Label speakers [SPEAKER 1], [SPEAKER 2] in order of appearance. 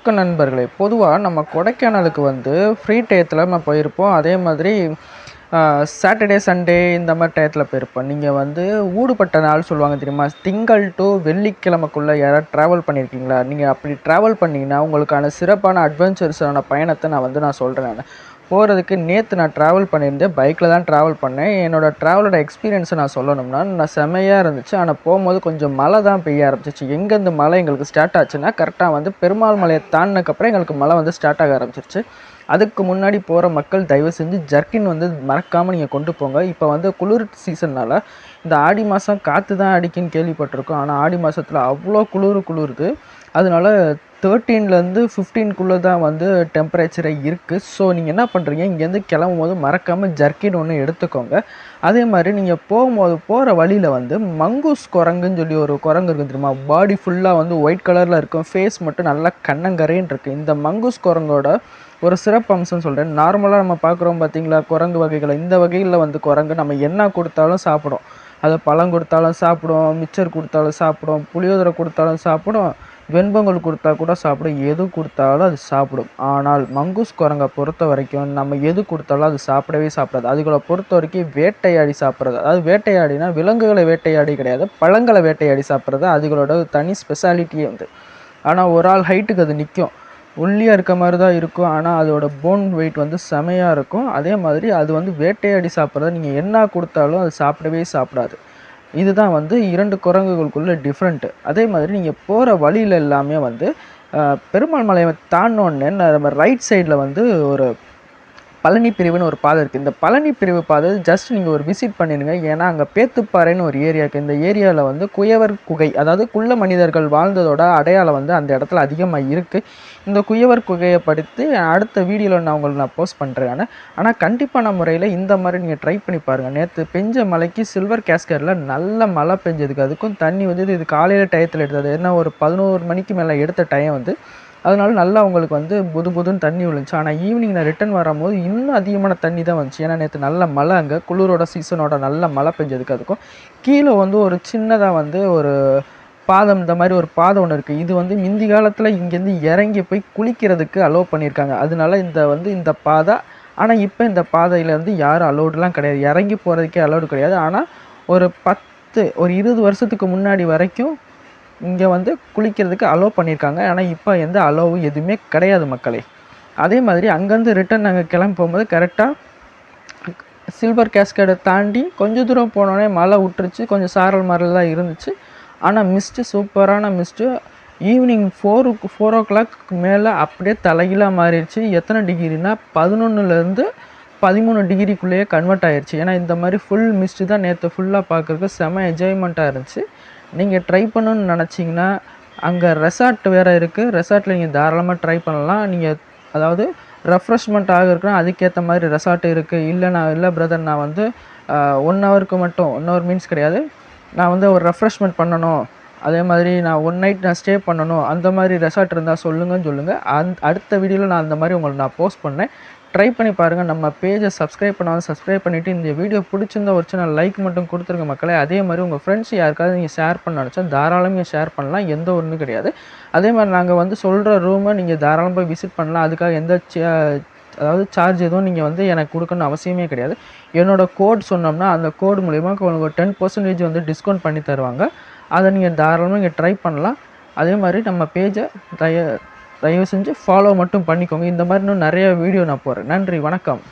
[SPEAKER 1] வணக்கம் நண்பர்களே பொதுவாக நம்ம கொடைக்கானலுக்கு வந்து ஃப்ரீ டயத்தில் நம்ம போயிருப்போம். அதே மாதிரி சாட்டர்டே சண்டே இந்த மாதிரி டயத்தில் போயிருப்போம். நீங்கள் வந்து ஊடுபட்ட நாள் சொல்லுவாங்க தெரியுமா? திங்கள் டு வெள்ளிக்கிழமைக்குள்ளே யாராவது ட்ராவல் பண்ணியிருக்கீங்களா நீங்கள் அப்படி ட்ராவல் பண்ணிங்கன்னா உங்களுக்கான சிறப்பான அட்வென்ச்சர்ஸான பயணத்தை நான் வந்து நான் சொல்கிறேன் நான். போகிறதுக்கு நேற்று நான் ட்ராவல் பண்ணியிருந்தேன். பைக்கில் தான் ட்ராவல் பண்ணேன். என்னோடய ட்ராவலோட எக்ஸ்பீரியன்ஸை நான் சொல்லணும்னா நான் செமையாக இருந்துச்சு. ஆனால் போகும்போது கொஞ்சம் மழை தான் பெய்ய ஆரம்பிச்சிச்சு. எங்கேருந்து மழை எங்களுக்கு ஸ்டார்ட் ஆச்சுன்னா கரெக்டாக வந்து பெருமாள் மலையை தாண்டினக்கப்புறம் எங்களுக்கு மழை வந்து ஸ்டார்ட் ஆக ஆரம்பிச்சிருச்சு. அதுக்கு முன்னாடி போகிற மக்கள் தயவு செஞ்சு ஜர்க்கின் வந்து மறக்காமல் நீங்கள் கொண்டு போங்க. இப்போ வந்து குளிர் சீசன்னால் இந்த ஆடி மாதம் காற்று தான் அடிக்குன்னு கேள்விப்பட்டிருக்கோம். ஆனால் ஆடி மாதத்தில் அவ்வளோ குளிர் குளிருது. அதனால தேர்ட்டீன்லேருந்து ஃபிஃப்டீன்குள்ளே தான் வந்து டெம்பரேச்சரே இருக்குது ஸோ நீங்கள் என்ன பண்ணுறீங்க இங்கேருந்து கிளம்பும் போது மறக்காமல் ஜர்க்கின் ஒன்று எடுத்துக்கோங்க. அதே மாதிரி நீங்கள் போகும்போது போகிற வழியில் வந்து மங்கூஸ் குரங்குன்னு சொல்லி ஒரு குரங்கு இருக்குது தெரியுமா? பாடி ஃபுல்லாக வந்து ஒயிட் கலரில் இருக்கும். ஃபேஸ் மட்டும் நல்லா கண்ணங்கரேன்னு இருக்குது இந்த மங்கூஸ் குரங்கோட ஒரு சிறப்பு அம்சம்னு சொல்கிறேன் நார்மலாக நம்ம பார்க்குறோம் பார்த்தீங்களா? குரங்கு வகைகளை. இந்த வகையில் வந்து குரங்கு நம்ம என்ன கொடுத்தாலும் சாப்பிடும். அதை பழம் கொடுத்தாலும் சாப்பிடும் மிச்சர் கொடுத்தாலும் சாப்பிடும் புளியோதரை கொடுத்தாலும் சாப்பிடும். வெண்பொங்கல் கொடுத்தா கூட சாப்பிடும். எது கொடுத்தாலும் அது சாப்பிடும். ஆனால் மங்கூஸ் குரங்கை பொறுத்த வரைக்கும் நம்ம எது கொடுத்தாலும் அது சாப்பிடவே சாப்பிடாது. அதுகளை பொறுத்த வரைக்கும் வேட்டையாடி சாப்பிட்றது. அதாவது வேட்டையாடினா விலங்குகளை வேட்டையாடி கிடையாது. பழங்களை வேட்டையாடி சாப்பிட்றது அதுகளோட தனி ஸ்பெஷாலிட்டியே வந்து ஆனால் ஒரு ஆள் ஹைட்டுக்கு அது நிற்கும் ஒல்லியாக இருக்க மாதிரி தான் இருக்கும். ஆனால் அதோட போன் வெயிட் வந்து செமையாக இருக்கும். அதே மாதிரி அது வந்து வேட்டையாடி சாப்பிட்றத நீங்கள் என்ன கொடுத்தாலும் அது சாப்பிடவே சாப்பிடாது. இதுதான் வந்து இரண்டு குரங்குகளுக்குள்ள டிஃப்ரெண்ட்டு அதே மாதிரி நீங்கள் போகிற வழியில் எல்லாமே வந்து பெருமாள் மலையை தாண்டினோன்னே நம்ம ரைட் சைடில் வந்து ஒரு பழனி பிரிவுன்னு ஒரு பாதை இருக்குது இந்த பழனி பிரிவு பாதை ஜஸ்ட் நீங்கள் ஒரு விசிட் பண்ணிடுங்க ஏன்னா அங்கே பேத்துப்பாறைன்னு ஒரு ஏரியா இருக்குது இந்த ஏரியாவில் வந்து குயவர் குகை அதாவது குள்ள மனிதர்கள் வாழ்ந்ததோட அடையாளம் வந்து அந்த இடத்துல அதிகமாக இருக்குது இந்த குயவர் குகையை படித்து அடுத்த வீடியோவில் நான் உங்களுக்கு நான் போஸ்ட் பண்ணுறேன் ஆனால் கண்டிப்பான முறையில் இந்த மாதிரி நீங்கள் ட்ரை பண்ணி பாருங்கள் நேற்று பெஞ்ச மலைக்கு சில்வர் கேஸ்கரில் நல்ல மழை பெஞ்சதுக்கு அதுக்கும் தண்ணி வந்து இது காலையில் டயத்தில் எடுத்தது. ஏன்னா ஒரு பதினோரு மணிக்கு மேலே எடுத்த டைம் வந்து அதனால நல்லா உங்களுக்கு வந்து புது புதுன்னு தண்ணி விழுந்துச்சு. ஆனால் ஈவினிங் நான் ரிட்டன் வரும்போது இன்னும் அதிகமான தண்ணி தான் வந்துச்சு. ஏன்னா நேற்று நல்ல மழை அங்கே. குளிரோட சீசனோட நல்ல மழை பெஞ்சதுக்கு அதுக்கும். கீழே வந்து ஒரு சின்னதாக வந்து ஒரு பாதம் இந்த மாதிரி ஒரு பாதம் ஒன்று இருக்குது இது வந்து முந்தி காலத்தில் இங்கேருந்து இறங்கி போய் குளிக்கிறதுக்கு அலோவ் பண்ணியிருக்காங்க. அதனால இந்த வந்து இந்த பாதை. ஆனால் இப்போ இந்த பாதையிலேருந்து யாரும் அலோடுலாம் கிடையாது. இறங்கி போகிறதுக்கே அலோடு கிடையாது. ஆனால் ஒரு பத்து ஒரு இருபது வருஷத்துக்கு முன்னாடி வரைக்கும் இங்கே வந்து குளிக்கிறதுக்கு அலோவ் பண்ணியிருக்காங்க. ஆனால் இப்போ எந்த அலோவும் எதுவுமே கிடையாது மக்களே. அதே மாதிரி அங்கேருந்து ரிட்டன் நாங்கள் கிளம்பி போகும்போது கரெக்டாக சில்வர் கேஸ்கேடை தாண்டி கொஞ்சம் தூரம் போனோடனே மழை விட்டுருச்சு கொஞ்சம் சாரல் மரலாம் இருந்துச்சு. ஆனால் மிஸ்ட்டு சூப்பரான மிஸ்ட்டு ஈவினிங் ஃபோருக்கு ஃபோர் ஓ கிளாக் மேலே அப்படியே தலைகீழாக மாறிடுச்சு. எத்தனை டிகிரினா பதினொன்றுலேருந்து பதிமூணு டிகிரிக்குள்ளேயே கன்வெர்ட் ஆயிடுச்சு ஏன்னா இந்த மாதிரி ஃபுல் மிஸ்ட்டு தான் நேற்று ஃபுல்லாக பார்க்குறதுக்கு செம என்ஜாய்மெண்ட்டாக இருந்துச்சு. நீங்கள் ட்ரை பண்ணணுன்னு நினச்சிங்கன்னா அங்கே ரெசார்ட் வேறு இருக்குது ரெசார்ட்டில் நீங்கள் தாராளமாக ட்ரை பண்ணலாம். நீங்கள் அதாவது ரெஃப்ரெஷ்மெண்ட் ஆகிருக்குன்னா அதுக்கேற்ற மாதிரி ரெசார்ட் இருக்குது இல்லை நான் இல்லை பிரதர் நான் வந்து ஒன் ஹவருக்கு மட்டும் ஒன் ஹவர் மீன்ஸ் கிடையாது. நான் வந்து ஒரு ரெஃப்ரெஷ்மெண்ட் பண்ணணும். அதே மாதிரி நான் ஒன் நைட் நான் ஸ்டே பண்ணணும். அந்த மாதிரி ரெசார்ட் இருந்தால் சொல்லுங்கன்னு சொல்லுங்கள் அந் அடுத்த வீடியோவில் நான் அந்த மாதிரி உங்களுக்கு நான் போஸ்ட் பண்ணேன் ட்ரை பண்ணி பாருங்கள் நம்ம பேஜை சப்ஸ்கிரைப் பண்ணாலும் சப்ஸ்கிரைப் பண்ணிவிட்டு இந்த வீடியோ பிடிச்சிருந்தா ஒரு சின்ன லைக் மட்டும் கொடுத்துருங்க மக்களே. அதே மாதிரி உங்கள் ஃப்ரெண்ட்ஸ் யாருக்காவது நீங்கள் ஷேர் பண்ண நினச்சா தாராளமாக ஷேர் பண்ணலாம். எந்த ஒன்றும் கிடையாது. அதே மாதிரி நாங்கள் வந்து சொல்கிற ரூமை நீங்கள் தாராளமாக போய் விசிட் பண்ணலாம். அதுக்காக எந்த அதாவது சார்ஜ் எதுவும் நீங்கள் வந்து எனக்கு கொடுக்கணும் அவசியமே கிடையாது. என்னோடய கோட் சொன்னோம்னா அந்த கோடு மூலிமா உங்களுக்கு டென் பர்சன்டேஜ் வந்து டிஸ்கவுண்ட் பண்ணி தருவாங்க. அதை நீங்கள் தாராளமாக இங்கே ட்ரை பண்ணலாம். அதே மாதிரி நம்ம பேஜை தய தயவு செஞ்சு ஃபாலோ மட்டும் பண்ணிக்கோங்க. இந்த மாதிரி இன்னும் நிறைய வீடியோ நான் போடுறேன். நன்றி வணக்கம்.